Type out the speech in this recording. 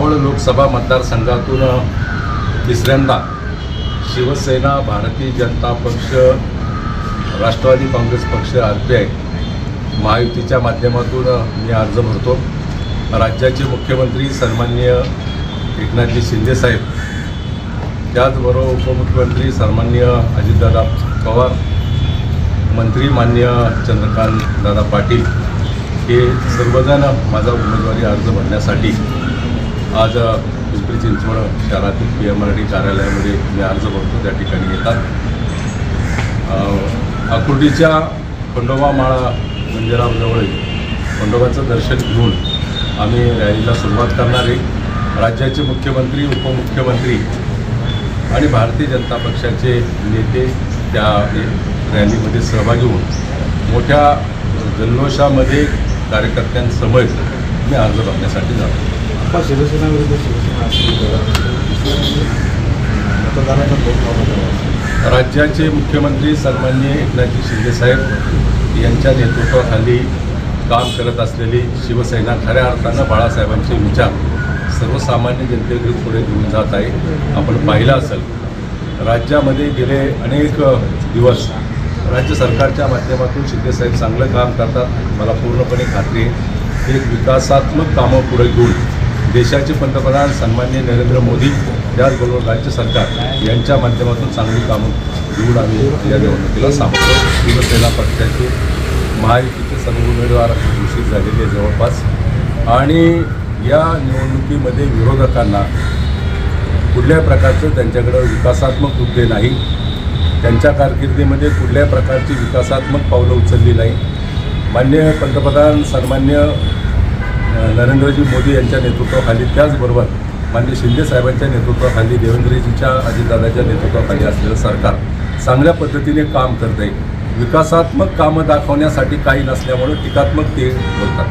मावळ लोकसभा मतदारसंघातून तिसऱ्यांदा शिवसेना भारतीय जनता पक्ष राष्ट्रवादी काँग्रेस पक्ष आर पी आय महायुतीच्या माध्यमातून मी अर्ज भरतो. राज्याचे मुख्यमंत्री सन्माननीय एकनाथजी शिंदेसाहेब त्याचबरोबर उपमुख्यमंत्री सन्माननीय अजितदादा पवार मंत्री मान्य चंद्रकांत दादा पाटील हे सर्वजण माझा उमेदवारी अर्ज भरण्यासाठी आज पिंपरी चिंचवड शहरातील पी एम आर डी कार्यालयामध्ये मी अर्ज भरतो त्या ठिकाणी येतात. आकुर्डीच्या खंडोबा माळा मंदिराजवळ खंडोबाचं दर्शन घेऊन आम्ही रॅलीला सुरुवात करणार आहे. राज्याचे मुख्यमंत्री उपमुख्यमंत्री आणि भारतीय जनता पक्षाचे नेते त्या रॅलीमध्ये सहभागी होऊन मोठ्या जल्लोषामध्ये कार्यकर्त्यांसमोर मी अर्ज भरण्यासाठी जातो. आता शिवसेना विरुद्ध शिवसेना असली राज्याचे मुख्यमंत्री सन्माननीय एकनाथजी शिंदेसाहेब यांच्या नेतृत्वाखाली काम करत असलेली शिवसेना खऱ्या अर्थानं बाळासाहेबांचे विचार सर्वसामान्य जनतेकडे पुढे घेऊन जात आहे. आपण पाहिलं असेल राज्यामध्ये गेले अनेक दिवस राज्य सरकारच्या माध्यमातून शिंदेसाहेब चांगलं काम करतात. मला पूर्णपणे खात्री आहे एक विकासात्मक कामं पुढे घेऊन देशाचे पंतप्रधान सन्माननीय नरेंद्र मोदी त्याचबरोबर राज्य सरकार यांच्या माध्यमातून चांगली कामं घेऊन आम्ही या निवडणुकीला सामोरं शिवसेना पक्षाचे महायुतीचे सर्व उमेदवार घोषित झालेले जवळपास. आणि या निवडणुकीमध्ये विरोधकांना कुठल्याही प्रकारचं त्यांच्याकडं विकासात्मक मुद्दे नाही त्यांच्या कारकिर्दीमध्ये कुठल्याही प्रकारची विकासात्मक पावलं उचलली नाही. मान्य पंतप्रधान सन्मान्य नरेंद्रजी मोदी यांच्या नेतृत्वाखाली त्याचबरोबर मान्य शिंदे साहेबांच्या नेतृत्वाखाली देवेंद्रजीच्या अजितदादाच्या नेतृत्वाखाली असलेलं सरकार चांगल्या पद्धतीने काम करत आहे विकासात्मक कामं दाखवण्यासाठी काही नसल्यामुळे टीकात्मक ते बोलतात.